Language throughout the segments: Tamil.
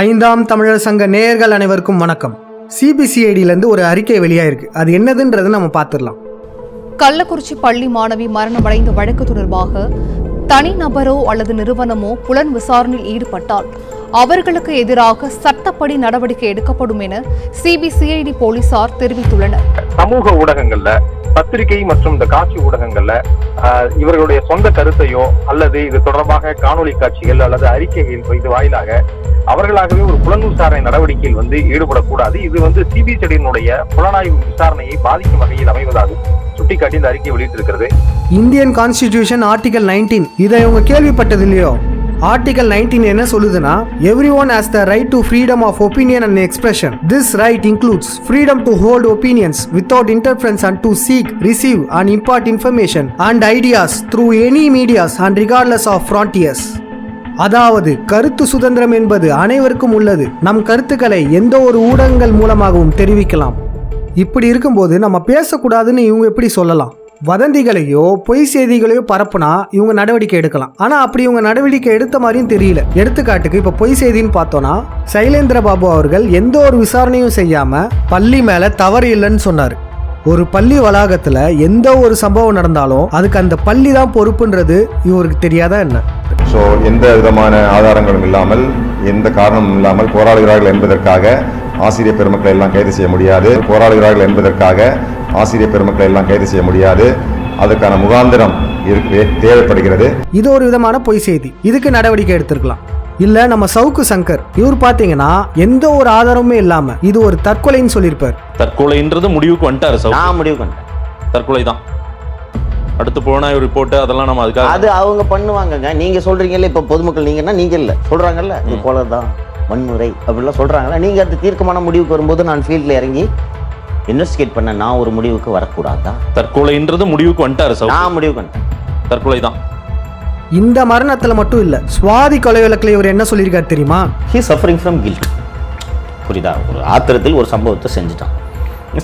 ஐந்தாம் தமிழர் சங்க நேயர்கள் அனைவருக்கும் வணக்கம். சிபிசிஐடியிலேருந்து ஒரு அறிக்கை வெளியாயிருக்கு. அது என்னதுன்றது நம்ம பார்த்துடலாம் கள்ளக்குறிச்சி பள்ளி மாணவி மரணமடைந்த வழக்கு தொடர்பாக தனிநபரோ அல்லது நிறுவனமோ புலன் விசாரணையில் ஈடுபட்டால் அவர்களுக்கு எதிராக சட்டப்படி நடவடிக்கை எடுக்கப்படும் என சிபிசிஐடி போலீசார் தெரிவித்துள்ளனர். சமூக ஊடகங்கள்ல பத்திரிகை மற்றும் இந்த காட்சி ஊடகங்கள்ல இவர்களுடைய சொந்த கருத்தையோ அல்லது இது தொடர்பாக காணொளி காட்சிகள் அல்லது அறிக்கைகள் இது வாயிலாக அவர்களாகவே ஒரு புலன் விசாரணை நடவடிக்கையில் வந்து ஈடுபடக்கூடாது. இது வந்து சிபிசிஐடியினுடைய புலனாய்வு விசாரணையை பாதிக்கும் வகையில் அமைவதாகவும் சுட்டிக்காட்டி இந்த அறிக்கை வெளியிட்டிருக்கிறது. இந்தியன் கான்ஸ்டிடியூஷன் ஆர்டிகல் நைன்டீன் இதை இவங்க கேள்விப்பட்டது இல்லையோ ஆர்டிகல் நைன்டீன் என்ன சொல்லுதுன்னா everyone has the right to freedom of opinion and expression this right includes freedom to hold opinions without interference and to seek receive and impart information and ideas through any medias and regardless of frontiers அதாவது கருத்து சுதந்திரம் என்பது அனைவருக்கும் உள்ளது. நம் கருத்துக்களை எந்த ஒரு ஊடகங்கள் மூலமாகவும் தெரிவிக்கலாம். இப்படி இருக்கும்போது நம்ம பேசக்கூடாதுன்னு இவங்க எப்படி சொல்லலாம்? வதந்திகளையோ பொய் செய்திகளையோ பரப்புனா இவங்க நடவடிக்கை எடுக்கலாம். ஆனா அப்படி இவங்க நடவடிக்கை எடுத்த மாதிரியும் தெரியல. எடுத்துக்காட்டுக்கு இப்ப பொய் செய்தின்னு பார்த்தோம்னா சைலேந்திர பாபு அவர்கள் எந்த ஒரு விசாரணையும் செய்யாம பள்ளி மேல தவறு இல்லைன்னு சொன்னாரு. ஒரு பள்ளி வளாகத்துல எந்த ஒரு சம்பவம் நடந்தாலும் அதுக்கு அந்த பள்ளி தான் பொறுப்புன்றது இவருக்கு தெரியாதா என்ன? ஸோ எந்த விதமான ஆதாரங்களும் இல்லாமல் எந்த காரணமும் இல்லாமல் போராடுகிறார்கள் என்பதற்காக ஆசிரியர் பெருமக்களை எல்லாம் கைது செய்ய முடியாது. போராடுகிறார்கள் என்பதற்காக ஆசிரியர் பெருமக்களை எல்லாம் கைது செய்ய முடியாது. அதுக்கான முகாந்திரம் இருக்கு தேவைப்படுகிறது. இது ஒரு விதமான பொய் செய்தி. இதுக்கு நடவடிக்கை எடுத்திருக்கலாம். இல்ல நம்ம சவுக்கு சங்கர் இவர் பாத்தீங்கன்னா எந்த ஒரு ஆதாரமுமே இல்லாம இது ஒரு தற்கொலைன்னு சொல்லியிருப்பார். தற்கொலைன்றது முடிவுக்கு வந்துட்டாரு சார் நான் முடிவு பண்ணிட்டேன் தற்கொலை தான் அடுத்து புலனாய்வு ரிப்போர்ட் அதெல்லாம் நம்ம அதுக்காக அது அவங்க பண்ணுவாங்கங்க. நீங்க சொல்றீங்கல்ல இப்ப பொதுமக்கள் நீங்கன்னா நீங்க இல்ல. சொல்றாங்கல்ல இது போலதான் வன்முறை அப்படிலாம் சொல்றாங்கல்ல. நீங்க அந்த தீர்க்கமான முடிவுக்கு வரும்போது நான் ஃபீல்ட்ல இறங்கி இன்வெஸ்டிகேட் பண்ண நான் ஒரு முடிவுக்கு வரக்கூடாதா? தற்கொலைன்றது முடிவுக்கு வந்துட்டாரு சார் நான் முடிவு பண்ணிட்டேன் தற்கொலை தான் இந்த மரணத்துல மட்டும் இல்ல சுவாதி கொலை வழக்குல இவர் என்ன சொல்லியிருக்காரு தெரியுமா? ஹீ சஃபரிங் ஃப்ரம் கில்ட் புரியுதா? ஒரு ஆத்திரத்தில் ஒரு சம்பவத்தை செஞ்சுட்டான்.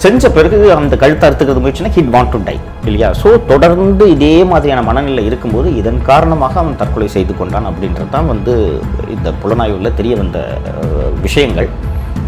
செஞ்ச பிறகு அந்த கழுத்தை அறுத்துக்கிறது முயற்சினா ஹிட் வாண்ட் டு டை இல்லையா? ஸோ தொடர்ந்து இதே மாதிரியான மனநிலை இருக்கும்போது இதன் காரணமாக அவன் தற்கொலை செய்து கொண்டான் அப்படின்றது தான் வந்து இந்த புலனாய்வில் தெரிய வந்த விஷயங்கள்.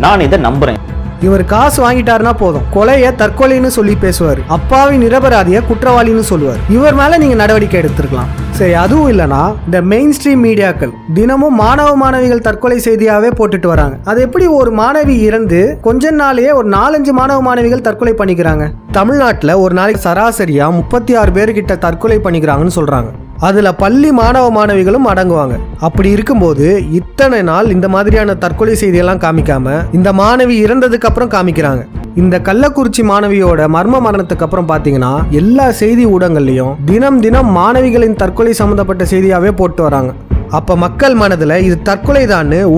நான் இதை நம்புகிறேன் இவர் காசு வாங்கிட்டாருன்னா போதும். கொலைய தற்கொலைன்னு சொல்லி பேசுவார். அப்பாவி நிரபராதிய குற்றவாளின்னு சொல்லுவார். இவர் மேல நீங்க நடவடிக்கை எடுத்திருக்கலாம். சரி அதுவும் இல்லனா இந்த மெயின் ஸ்ட்ரீம் மீடியாக்கள் தினமும் மாணவ மாணவிகள் தற்கொலை செய்தியாவே போட்டுட்டு வராங்க. அது எப்படி ஒரு மாணவி இறந்து கொஞ்ச நாளையே ஒரு நாலஞ்சு மாணவ மாணவிகள் தற்கொலை பண்ணிக்கிறாங்க? தமிழ்நாட்டில் ஒரு நாளைக்கு சராசரியா முப்பத்தி ஆறு பேர்கிட்ட தற்கொலை பண்ணிக்கிறாங்கன்னு சொல்றாங்க. அதில் பள்ளி மாணவ மாணவிகளும் அடங்குவாங்க. அப்படி இருக்கும்போது இத்தனை நாள் இந்த மாதிரியான தற்கொலை செய்தியெல்லாம் காமிக்காம இந்த மாணவி இறந்ததுக்கு அப்புறம் காமிக்கிறாங்க. இந்த கள்ளக்குறிச்சி மாணவியோட மர்ம மரணத்துக்கு அப்புறம் பார்த்தீங்கன்னா எல்லா செய்தி ஊடகங்கள்லையும் தினம் தினம் மாணவிகளின் தற்கொலை சம்பந்தப்பட்ட செய்தியாகவே போட்டு வராங்க. அப்போ மக்கள் மனதில் இது தற்கொலை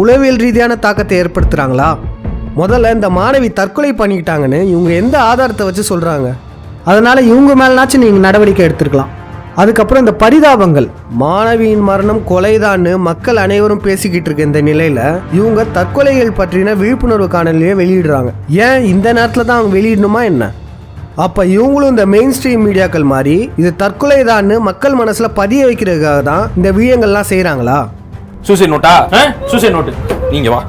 உளவியல் ரீதியான தாக்கத்தை ஏற்படுத்துகிறாங்களா முதல்ல இந்த மாணவி தற்கொலை பண்ணிக்கிட்டாங்கன்னு இவங்க எந்த ஆதாரத்தை வச்சு சொல்கிறாங்க அதனால் இவங்க மேலனாச்சும் நீங்கள் நடவடிக்கை எடுத்துருக்கலாம். அதுக்கப்புறம் இந்த பரிதாபங்கள். மாணவியின் மரணம் கொலைதான்னு மக்கள் அனைவரும் பேசிக்கிட்டு இருக்க இந்த நிலையில இவங்க தற்கொலைகள் பற்றின விழிப்புணர்வு காணொலியை வெளியிடுறாங்க. ஏன் இந்த நேரத்தில் தான் அவங்க வெளியிடணுமா என்ன? அப்ப இவங்களும் இந்த மெயின் ஸ்ட்ரீம் மீடியாக்கள் மாதிரி இது தற்கொலைதான்னு மக்கள் மனசுல பதிய வைக்கிறதுக்காக தான் இந்த வீடியோங்கள்லாம் செய்றாங்களா? சூசைட் நோட்டா சூசைட் நோட்டு நீங்க வா.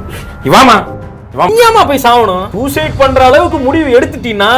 நீ வாமா வா. நீ ஏம்மா போய் சாவணும்? சூசைட் பண்ற அளவுக்கு முடிவு எடுத்துட்டீங்கன்னா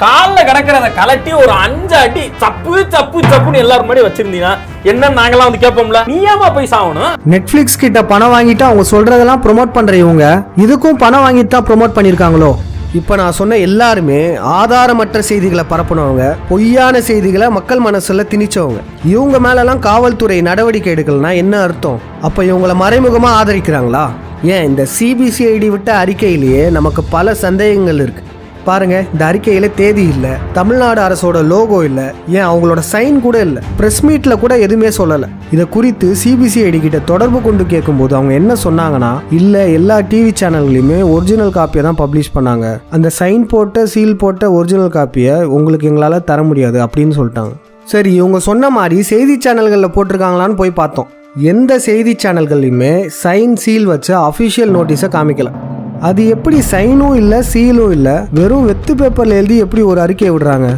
கால்ல கிடக்கிறத கலட்டி ஒரு அஞ்சு அடி சப்பு சப்பு சப்புன்னு எல்லாரும் முன்னாடி வச்சிருந்தீங்கன்னா என்ன நாங்கெல்லாம் வந்து கேட்போம்ல? நீ ஏம்மா போய் சாவணும் நெட்ஃப்ளிக்ஸ் கிட்ட பணம் வாங்கிட்டு அவங்க சொல்றதெல்லாம் ப்ரோமோட் பண்ற இவங்க. இதுக்கும் பணம் வாங்கிட்டு தான் ப்ரோமோட் பண்ணியிருக்காங்களோ இப்போ நான் சொன்ன எல்லாருமே ஆதாரமற்ற செய்திகளை பரப்புனவங்க பொய்யான செய்திகளை மக்கள் மனசுல திணிச்சவங்க. இவங்க மேலெல்லாம் காவல்துறை நடவடிக்கை எடுக்கலனா என்ன அர்த்தம்? அப்போ இவங்கள மறைமுகமா ஆதரிக்கிறாங்களா? ஏன் இந்த சிபிசிஐடி விட்ட அறிக்கையிலேயே நமக்கு பல சந்தேகங்கள் இருக்கு. பாருங்க இந்த அறிக்கையில தேதி இல்ல தமிழ்நாடு அரசோட லோகோ இல்ல ஏன் அவங்களோட சைன் கூட இல்ல பிரஸ் மீட்ல கூட எதுவுமே சொல்லல. இதை குறித்து சிபிசிஐடி கிட்ட தொடர்பு கொண்டு கேட்கும்போது அவங்க என்ன சொன்னாங்கன்னா இல்ல எல்லா டிவி சேனல்களையுமே ஒரிஜினல் காப்பியை தான் பப்ளிஷ் பண்ணாங்க. அந்த சைன் போட்ட சீல் போட்ட ஒரிஜினல் காப்பியை உங்களுக்கு எங்களால தர முடியாது அப்படின்னு சொல்லிட்டாங்க. சரி இவங்க சொன்ன மாதிரி செய்தி சேனல்களில் போட்டிருக்காங்களான்னு போய் பார்த்தோம். எந்த செய்தி சேனல்கள்லையுமே சைன் சீல் வச்ச அஃபிஷியல் நோட்டீஸை காமிக்கலாம் அது எப்படி சைனும் இல்லை சீலும் இல்லை வெறும் வெத்து பேப்பரில் எழுதி எப்படி ஒரு அறிக்கையை விடுறாங்க?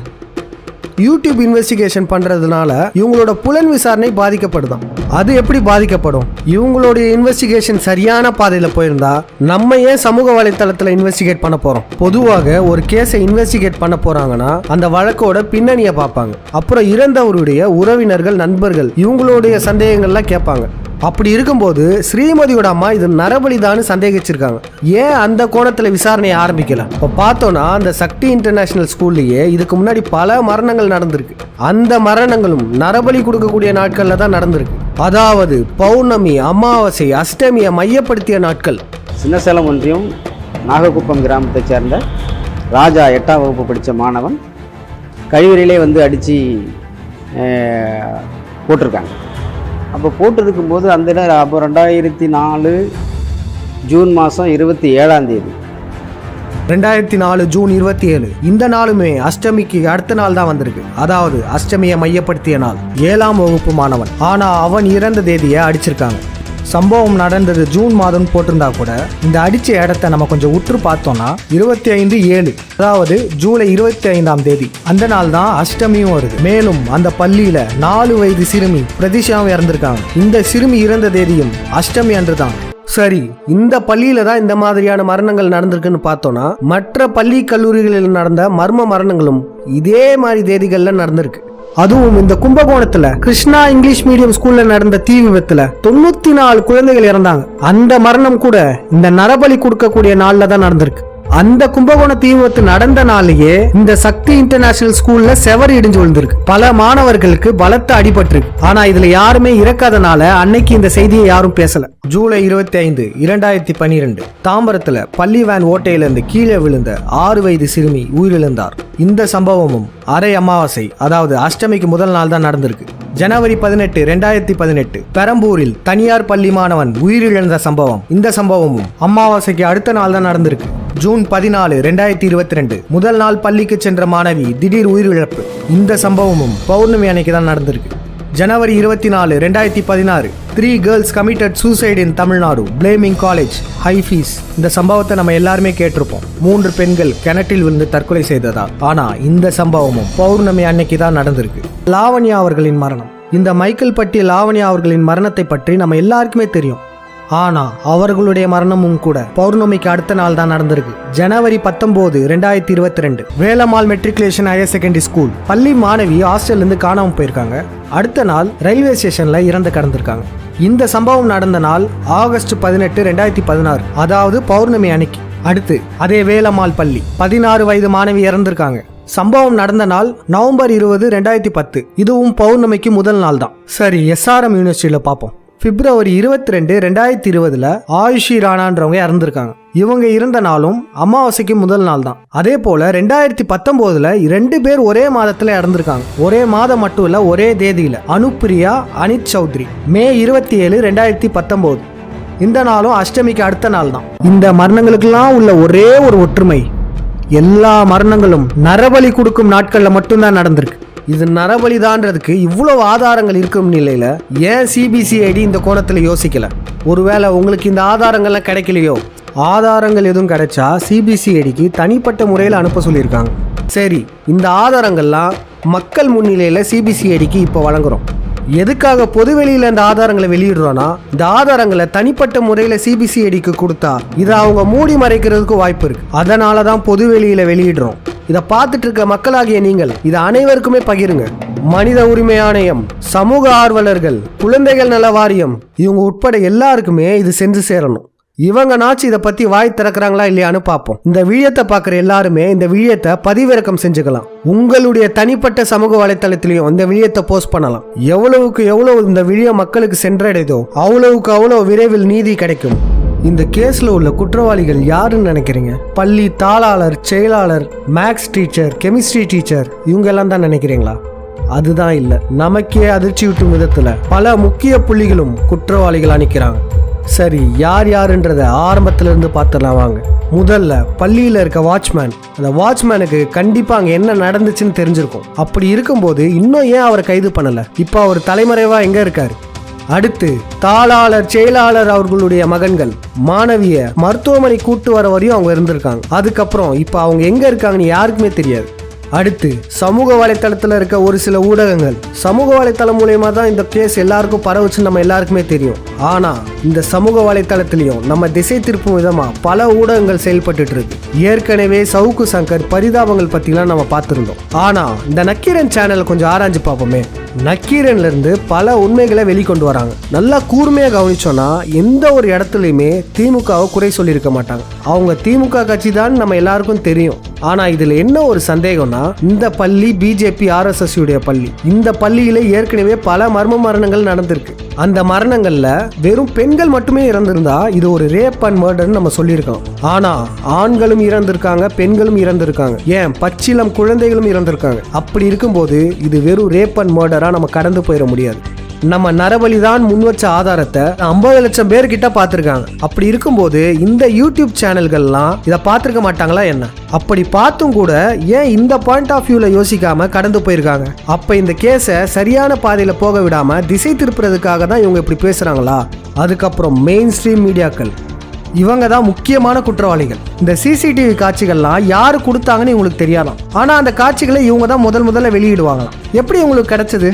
யூடியூப் இன்வெஸ்டிகேஷன் பண்ணுறதுனால இவங்களோட புலன் விசாரணை பாதிக்கப்படுதான் அது எப்படி பாதிக்கப்படும்? இவங்களுடைய இன்வெஸ்டிகேஷன் சரியான பாதையில் போயிருந்தா நம்ம ஏன் சமூக வலைத்தளத்தில் இன்வெஸ்டிகேட் பண்ண போகிறோம் பொதுவாக ஒரு கேஸை இன்வெஸ்டிகேட் பண்ண போகிறாங்கன்னா அந்த வழக்கோட பின்னணியை பார்ப்பாங்க. அப்புறம் இறந்தவருடைய உறவினர்கள் நண்பர்கள் இவங்களுடைய சந்தேகங்கள்லாம் கேட்பாங்க. அப்படி இருக்கும்போது ஸ்ரீமதியோட அம்மா இது நரபலிதான்னு சந்தேகிச்சிருக்காங்க. ஏன் அந்த கோணத்துல விசாரணையை ஆரம்பிக்கல? இப்போ பார்த்தோன்னா அந்த சக்தி இன்டர்நேஷனல் ஸ்கூல்லையே இதுக்கு முன்னாடி பல மரணங்கள் நடந்திருக்கு. அந்த மரணங்களும் நரபலி கொடுக்கக்கூடிய நாட்கள்ல தான் நடந்திருக்கு. அதாவது பௌர்ணமி அமாவாசை அஷ்டமியை மையப்படுத்திய நாட்கள். சின்னசேலம் ஒன்றியம் நாகக்குப்பம் கிராமத்தைச் சேர்ந்த ராஜா எட்டாம் வகுப்பு படித்த மாணவன் கழிவறையிலே வந்து அடித்து போட்டிருக்காங்க. அப்போ போட்டிருக்கும் போது அந்த நேரம் அப்போ ரெண்டாயிரத்தி நாலு ஜூன் மாதம் இருபத்தி ஏழாம் தேதி. ரெண்டாயிரத்தி நாலு ஜூன் இருபத்தி ஏழு. இந்த நாளுமே அஷ்டமிக்கு அடுத்த நாள் தான் வந்திருக்கு. அதாவது அஷ்டமியை மையப்படுத்திய நாள். ஏழாம் வகுப்பு மாணவன். ஆனா அவன் இறந்த தேதியை அடிச்சிருக்காங்க. சம்பவம் நடந்தது ஜூன் மாதம் போட்டிருந்தா கூட இந்த அடிச்ச இடத்த நம்ம கொஞ்சம் உற்று பார்த்தோம்னா இருபத்தி ஐந்து ஏழு அதாவது ஜூலை இருபத்தி ஐந்தாம் தேதி. அந்த நாள் தான் அஷ்டமியும் வருது. மேலும் அந்த பள்ளியில நாலு வயது சிறுமி பிரதிஷாவும் இறந்திருக்காங்க. இந்த சிறுமி இறந்த தேதியும் அஷ்டமி அன்று தான். சரி இந்த பள்ளியில தான் இந்த மாதிரியான மரணங்கள் நடந்திருக்குன்னு பார்த்தோம்னா மற்ற பள்ளி கல்லூரிகளில் நடந்த மர்ம மரணங்களும் இதே மாதிரி தேதிகளில் நடந்திருக்கு. அதுவும் இந்த கும்பகோணத்துல கிருஷ்ணா இங்கிலீஷ் மீடியம் ஸ்கூல்ல நடந்த தீ விபத்துல தொண்ணூத்தி நாலு குழந்தைகள் இறந்தாங்க. அந்த மரணம் கூட இந்த நரபலி கொடுக்கக்கூடிய நாள்ல தான் நடந்திருக்கு. அந்த கும்பகோண தீ விபத்து நடந்த நாளையே இந்த சக்தி இன்டர்நேஷனல் ஸ்கூல்ல செவர் இடிஞ்சு விழுந்திருக்கு. பல மாணவர்களுக்கு பலத்த அடிபட்டிருக்கு. ஆனா இதுல யாருமே இறக்காதனால அன்னைக்கு இந்த செய்தியை யாரும் பேசல. ஜூலை இருபத்தி ஐந்து இரண்டாயிரத்தி பனிரெண்டு தாம்பரத்துல பள்ளி வேன் ஓட்டையிலிருந்து கீழே விழுந்த ஆறு வயது சிறுமி உயிரிழந்தார். இந்த சம்பவமும் அரை அமாவாசை அதாவது அஷ்டமிக்கு முதல் நாள் தான் நடந்திருக்கு. ஜனவரி பதினெட்டு ரெண்டாயிரத்தி பதினெட்டு பெரம்பூரில் தனியார் பள்ளி மாணவன் உயிரிழந்த சம்பவம். இந்த சம்பவமும் அமாவாசைக்கு அடுத்த நாள் தான் நடந்திருக்கு. ஜூன் பதினாலு ரெண்டாயிரத்தி இருபத்தி ரெண்டு முதல் நாள் பள்ளிக்கு சென்ற மாணவி திடீர் உயிரிழப்பு. இந்த சம்பவமும் பௌர்ணமி அன்னைக்கு தான் நடந்திருக்கு. ஜனவரி இருபத்தி நாலு ரெண்டாயிரத்தி பதினாறு. Three girls committed suicide in Tamil Nadu blaming college high fees இந்த சம்பவத்தை நம்ம எல்லாருமே கேட்டிருப்போம். மூன்று பெண்கள் கிணற்றில் விழுந்து தற்கொலை செய்ததா? ஆனா இந்த சம்பவமும் பௌர்ணமி அன்னைக்கு தான் நடந்திருக்கு. லாவண்யா அவர்களின் மரணம். இந்த மைக்கேல் பட்டி லாவண்யா அவர்களின் மரணத்தை பற்றி நம்ம எல்லாருக்குமே தெரியும். ஆனா அவர்களுடைய மரணமும் கூட பௌர்ணமிக்கு அடுத்த நாள் தான் நடந்திருக்கு. ஜனவரி பத்தொன்பது ரெண்டாயிரத்தி இருபத்தி ரெண்டு. Velammal matriculation higher secondary school. பள்ளி மாணவி ஹாஸ்டல்ல இருந்து காணாம போயிருக்காங்க. அடுத்த நாள் ரயில்வே ஸ்டேஷன்ல இறந்து கடந்திருக்காங்க. இந்த சம்பவம் நடந்த நாள் ஆகஸ்ட் பதினெட்டு ரெண்டாயிரத்தி பதினாறு. அதாவது பௌர்ணமி அன்னைக்கு. அடுத்து அதே வேலம்மாள் பள்ளி. பதினாறு வயது மாணவி இறந்திருக்காங்க. சம்பவம் நடந்த நாள் நவம்பர் இருபது ரெண்டாயிரத்தி பத்து. இதுவும் பௌர்ணமிக்கு முதல் நாள் தான். சரி எஸ்ஆர்எம் யூனிவர்சிட்டியில பார்ப்போம் பிப்ரவரி இருபத்தி ரெண்டு ரெண்டாயிரத்தி இருபதுல ஆயுஷி ராணான்றவங்க இறந்துருக்காங்க. இவங்க இருந்த நாளும் அமாவாசைக்கு முதல் நாள் தான். அதே போல ரெண்டாயிரத்தி பத்தொன்பதுல ரெண்டு பேர் ஒரே மாதத்துல இறந்துருக்காங்க. ஒரே மாதம் மட்டும் இல்ல ஒரே தேதியில. அனுப்பிரியா அனித் சௌத்ரி. மே இருபத்தி ஏழு ரெண்டாயிரத்தி பத்தொன்பது இந்த நாளும் அஷ்டமிக்கு அடுத்த நாள் தான். இந்த மரணங்களுக்கெல்லாம் உள்ள ஒரே ஒரு ஒற்றுமை. எல்லா மரணங்களும் நரபலி கொடுக்கும் நாட்கள்ல மட்டும்தான் நடந்திருக்கு. இது நரபலிதான்றதுக்கு இவ்வளவு ஆதாரங்கள் இருக்கும் நிலையில ஏன் சிபிசிஐடி இந்த கோணத்துல யோசிக்கல? ஒருவேளை உங்களுக்கு இந்த ஆதாரங்கள்லாம் கிடைக்கலையோ? ஆதாரங்கள் எதுவும் கிடைச்சா சிபிசிஐடிக்கு தனிப்பட்ட முறையில் அனுப்ப சொல்லியிருக்காங்க. சரி இந்த ஆதாரங்கள்லாம் மக்கள் முன்னிலையில் சிபிசிஐடிக்கு இப்போ வழங்குறோம். எதுக்காக பொதுவெளியில் இந்த ஆதாரங்களை வெளியிடுறோன்னா இந்த ஆதாரங்களை தனிப்பட்ட முறையில சிபிசிஐடிக்கு கொடுத்தா இதை அவங்க மூடி மறைக்கிறதுக்கு வாய்ப்பு இருக்கு. அதனால தான் பொதுவெளியில் வெளியிடுறோம். இதை பார்த்துட்டு இருக்க மக்களாகிய நீங்கள் இதை அனைவருக்குமே பகிருங்க. மனித உரிமை ஆணையம் சமூக ஆர்வலர்கள் குழந்தைகள் நல வாரியம் இவங்க உட்பட எல்லாருக்குமே இது சென்று சேரணும். இவங்கனாச்சும் இதை பத்தி வாய் திறக்கிறாங்களா இல்லையான்னு பார்ப்போம். இந்த வீடியத்தை பார்க்குற எல்லாருமே இந்த வீடியத்தை பதிவிறக்கம் செஞ்சுக்கலாம். உங்களுடைய தனிப்பட்ட சமூக வலைத்தளத்திலையும் இந்த வீடியத்தை போஸ்ட் பண்ணலாம். எவ்வளவுக்கு எவ்வளவு இந்த வீடியோ மக்களுக்கு சென்றடைதோ அவ்வளவுக்கு அவ்வளவு விரைவில் நீதி கிடைக்கும். இந்த கேஸில் உள்ள குற்றவாளிகள் யாருன்னு நினைக்கிறீங்க? பள்ளி தாளாளர் செயலாளர் மேக்ஸ் டீச்சர் கெமிஸ்ட்ரி டீச்சர் இவங்க எல்லாம் தான் நினைக்கிறீங்களா? அதுதான் இல்லை. நமக்கே அதிர்ச்சி விட்டும் விதத்தில் பல முக்கிய புள்ளிகளும் குற்றவாளிகள் நிக்கிறாங்க. சரி யார் யாருன்றத ஆரம்பத்துல இருந்து பார்த்துடலாம் வாங்க. முதல்ல பள்ளியில இருக்க வாட்ச்மேன் அந்த வாட்ச்மேனுக்கு கண்டிப்பா அங்க என்ன நடந்துச்சுன்னு தெரிஞ்சிருக்கும். அப்படி இருக்கும்போது இன்னும் ஏன் அவரை கைது பண்ணல? இப்போ அவர் தலைமறைவா எங்க இருக்காரு? அடுத்து தாளாளர் செயலாளர் அவர்களுடைய மகன்கள் மாணவிய மருத்துவமனை கூட்டு வர வரையும் அவங்க இருந்திருக்காங்க. அதுக்கப்புறம் இப்போ அவங்க எங்க இருக்காங்கன்னு யாருக்குமே தெரியாது. அடுத்து சமூக வலைத்தளத்தில் இருக்க ஒரு சில ஊடகங்கள். சமூக வலைத்தளம் மூலயமா தான் இந்த கேஸ் எல்லாருக்கும் பரவுச்சுன்னு நம்ம எல்லாருக்குமே தெரியும். ஆனா இந்த சமூக வலைத்தளத்திலையும் நம்ம திசை திருப்பும் விதமா பல ஊடகங்கள் செயல்பட்டு இருக்கு ஏற்கனவே சவுக்கு சங்கர் பரிதாபங்கள் பத்திலாம் நம்ம பார்த்துருந்தோம். ஆனா இந்த நக்கீரன் சேனலை கொஞ்சம் ஆராய்ஞ்சு பார்ப்போமே. நக்கீரன்ல இருந்து பல உண்மைகளை வெளிக்கொண்டு வராங்க. நல்லா கூர்மையா கவனிச்சோம்னா எந்த ஒரு இடத்துலையுமே திமுகவை குறை சொல்லியிருக்க மாட்டாங்க. அவங்க திமுக கட்சி தான் நம்ம எல்லாருக்கும் தெரியும். ஆனா இதுல என்ன ஒரு சந்தேகம்னா இந்த பள்ளி பிஜேபி ஆர்எஸ்எஸ் உடைய பள்ளி. இந்த பள்ளியில ஏற்கனவே பல மர்ம மரணங்கள் நடந்திருக்கு. அந்த மரணங்கள்ல வெறும் பெண்கள் மட்டுமே இறந்திருந்தா இது ஒரு ரேப் அண்ட் மர்டர்னு நம்ம சொல்லியிருக்கோம். ஆனா ஆண்களும் இறந்திருக்காங்க பெண்களும் இறந்திருக்காங்க. ஏன்? பச்சிலம் குழந்தைகளும் இறந்திருக்காங்க. அப்படி இருக்கும்போது இது வெறும் ரேப் அண்ட் மர்டரா நம்ம கடந்து போயிட முடியாது. நம்ம நரபலி தான் முன்வச்ச ஆதாரத்தை ஐம்பது லட்சம் பேர்கிட்ட பார்த்துருக்காங்க. அப்படி இருக்கும்போது இந்த யூடியூப் சேனல்கள்லாம் இதை பார்த்துருக்க மாட்டாங்களா என்ன? அப்படி பார்த்தும் கூட ஏன் இந்த பாயிண்ட் ஆஃப் வியூவில் யோசிக்காம கடந்து போயிருக்காங்க? அப்போ இந்த கேஸை சரியான பாதையில் போக விடாம திசை திருப்புறதுக்காக தான் இவங்க இப்படி பேசுறாங்களா? அதுக்கப்புறம் மெயின் ஸ்ட்ரீம் மீடியாக்கள். இவங்க தான் முக்கியமான குற்றவாளிகள். இந்த சிசிடிவி காட்சிகள்லாம் யார் கொடுத்தாங்கன்னு இவங்களுக்கு தெரியாதாம் ஆனால் அந்த காட்சிகளை இவங்க தான் முதல் முதல்ல வெளியிடுவாங்களாம். எப்படி உங்களுக்கு கிடைச்சது?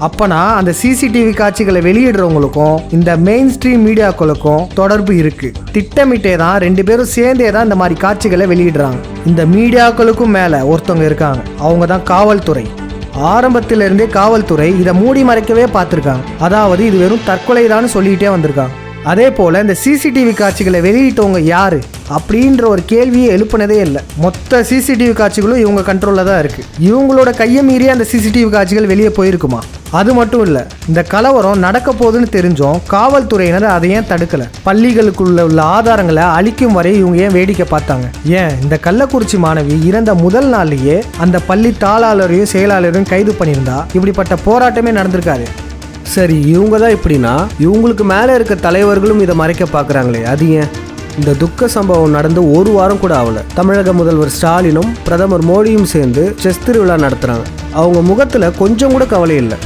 அப்பனா அந்த சிசிடிவி காட்சிகளை வெளியிடுறவங்களுக்கும் இந்த மெயின் ஸ்ட்ரீம் மீடியாக்களுக்கும் தொடர்பு இருக்கு. திட்டமிட்டே தான் ரெண்டு பேரும் சேர்ந்தே தான் இந்த மாதிரி காட்சிகளை வெளியிடுறாங்க. இந்த மீடியாக்களுக்கும் மேல ஒருத்தவங்க இருக்காங்க. அவங்க தான் காவல்துறை. ஆரம்பத்திலிருந்தே காவல்துறை இதை மூடி மறைக்கவே பார்த்துருக்காங்க. அதாவது இது வெறும் தற்கொலை தான் சொல்லிக்கிட்டே வந்திருக்காங்க. அதே போல இந்த சிசிடிவி காட்சிகளை வெளியிட்டவங்க யாரு அப்படின்ற ஒரு கேள்வியை எழுப்பினதே இல்லை. மொத்த சிசிடிவி காட்சிகளும் இவங்க கண்ட்ரோலில் தான் இருக்கு. இவங்களோட கையை மீறி அந்த சிசிடிவி காட்சிகள் வெளியே போயிருக்குமா? அது மட்டும் இல்லை இந்த கலவரம் நடக்க போகுதுன்னு தெரிஞ்சோம் காவல்துறையினர் அதை ஏன் தடுக்கல? பள்ளிகளுக்குள்ள உள்ள ஆதாரங்களை அழிக்கும் வரை இவங்க ஏன் வேடிக்கை பார்த்தாங்க? ஏன் இந்த கள்ளக்குறிச்சி மாணவி இறந்த முதல் நாள்லயே அந்த பள்ளி தாளாளரையும் செயலாளரையும் கைது பண்ணியிருந்தா? இப்படிப்பட்ட போராட்டமே நடந்திருக்காரு சரி இவங்க தான் இப்படின்னா? இவங்களுக்கு மேலே இருக்க தலைவர்களும் இதை மறைக்க பார்க்குறாங்களே அது ஏன்? இந்த துக்க சம்பவம் நடந்து ஒரு வாரம் கூட ஆகல. தமிழக முதல்வர் ஸ்டாலினும் பிரதமர் மோடியும் சேர்ந்து செஸ் திருவிழா நடத்துகிறாங்க அவங்க முகத்தில் கொஞ்சம் கூட கவலை இல்லை.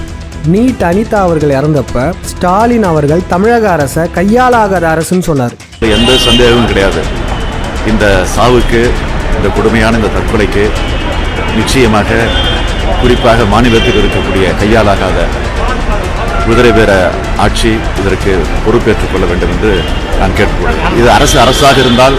நீட் அனிதா அவர்கள் இறந்தப்ப ஸ்டாலின் அவர்கள் தமிழக அரசை கையாளாகாத அரசுன்னு சொன்னார். எந்த சந்தேகமும் கிடையாது. இந்த சாவுக்கு இந்த கொடுமையான இந்த தற்கொலைக்கு நிச்சயமாக குறிப்பாக மாநிலத்தில் இருக்கக்கூடிய கையாலாகாத குதிரை பேர ஆட்சி இதற்கு பொறுப்பேற்றுக் கொள்ள வேண்டும் என்று நான் கேட்டுக்கொள்கிறேன். இது அரசு அரசாக இருந்தால்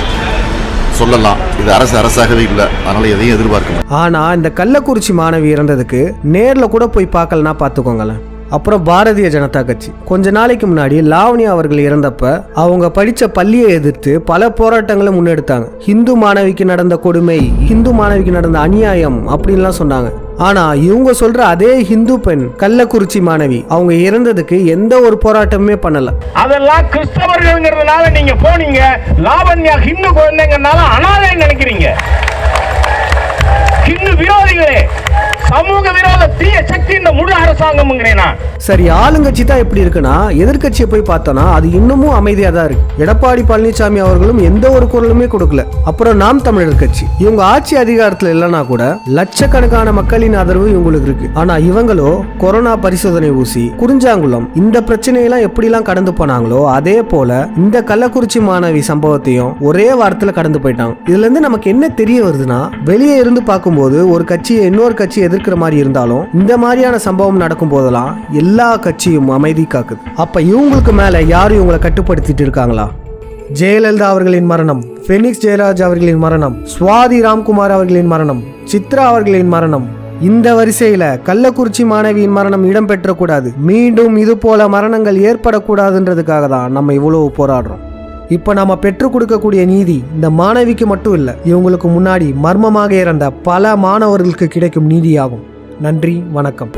சொல்லலாம். இது அரசு அரசாகவே இல்லை. அதனால எதையும் எதிர்பார்க்க ஆனா இந்த கள்ளக்குறிச்சி மாணவி இறந்ததுக்கு நேர்ல கூட போய் பார்க்கலனா பார்த்துக்கோங்களேன். அப்புறம் பாரதிய ஜனதா கட்சி. கொஞ்ச நாளைக்கு முன்னாடி லாவணியா அவர்கள் இறந்தப்ப அவங்க படிச்ச பள்ளியை எதிர்த்து பல போராட்டங்களை முன்னெடுத்தாங்க. ஹிந்து மாணவிக்கு நடந்த கொடுமை ஹிந்து மாணவிக்கு நடந்த அநியாயம் அப்படின்லாம் சொன்னாங்க. ஆனா இவங்க சொல்ற அதே ஹிந்து பெண் கள்ளக்குறிச்சி மாணவி அவங்க இறந்ததுக்கு எந்த ஒரு போராட்டமுமே பண்ணல. அதெல்லாம் கிறிஸ்தவர்கள்ங்கிறதுனால நீங்க போனீங்க. லாவண்யா ஹிந்து குழந்தைங்கனால அனாதை நினைக்கிறீங்க. ஹிந்து விரோதிகளே. சமூக விரோத தீய சக்தி இந்த முழு அரசாங்கம் சரி ஆளுங்கட்சி தான் எப்படி இருக்குன்னா எதிர்கட்சியை போய் பார்த்தோம்னா அது இன்னமும் அமைதியா தான் இருக்கு. எடப்பாடி பழனிசாமி அவர்களும் எந்த ஒரு குரலுமே கொடுக்கல. அப்புறம் நாம் தமிழர் கட்சி. இவங்க ஆட்சி அதிகாரத்துல இல்லைன்னா கூட லட்சக்கணக்கான மக்களின் ஆதரவு இவங்களுக்கு இருக்கு. ஆனா இவங்களோ கொரோனா பரிசோதனை ஊசி குறிஞ்சாங்குளம் இந்த பிரச்சனையெல்லாம் எப்படிலாம் கடந்து போனாங்களோ அதே போல இந்த கள்ளக்குறிச்சி மாணவி சம்பவத்தையும் ஒரே வாரத்துல கடந்து போயிட்டாங்க. இதுல இருந்து நமக்கு என்ன தெரிய வருதுன்னா வெளியே இருந்து பார்க்கும்போது ஒரு கட்சியை இன்னொரு கட்சி இருக்கிற மாதிரி இருந்தாலும் இந்த மாதிரியான சம்பவம் நடக்கும் போதெல்லாம் எல்லா கட்சியும் அமைதி காக்குது. அப்ப இவங்களுக்கு மேல யாரும் இவங்களை கட்டுப்படுத்திட்டு இருக்காங்களா? ஜெயலலிதா அவர்களின் மரணம் ஃபெனிக்ஸ் ஜெயராஜ் அவர்களின் மரணம் சுவாதி ராம்குமார் அவர்களின் மரணம் சித்ரா அவர்களின் மரணம் இந்த வரிசையில கள்ளக்குறிச்சி மாணவியின் மரணம் இடம்பெற்றக்கூடாது. மீண்டும் இது போல மரணங்கள் ஏற்படக்கூடாதுன்றதுக்காக தான் நம்ம இவ்வளவு போராடுறோம். இப்போ நாம பெற்றுக் கொடுக்கக்கூடிய நீதி இந்த மாணவிக்கு மட்டும் இல்லை இவங்களுக்கு முன்னாடி மர்மமாக இறந்த பல மாணவர்களுக்கு கிடைக்கும் நீதியாகும். நன்றி வணக்கம்.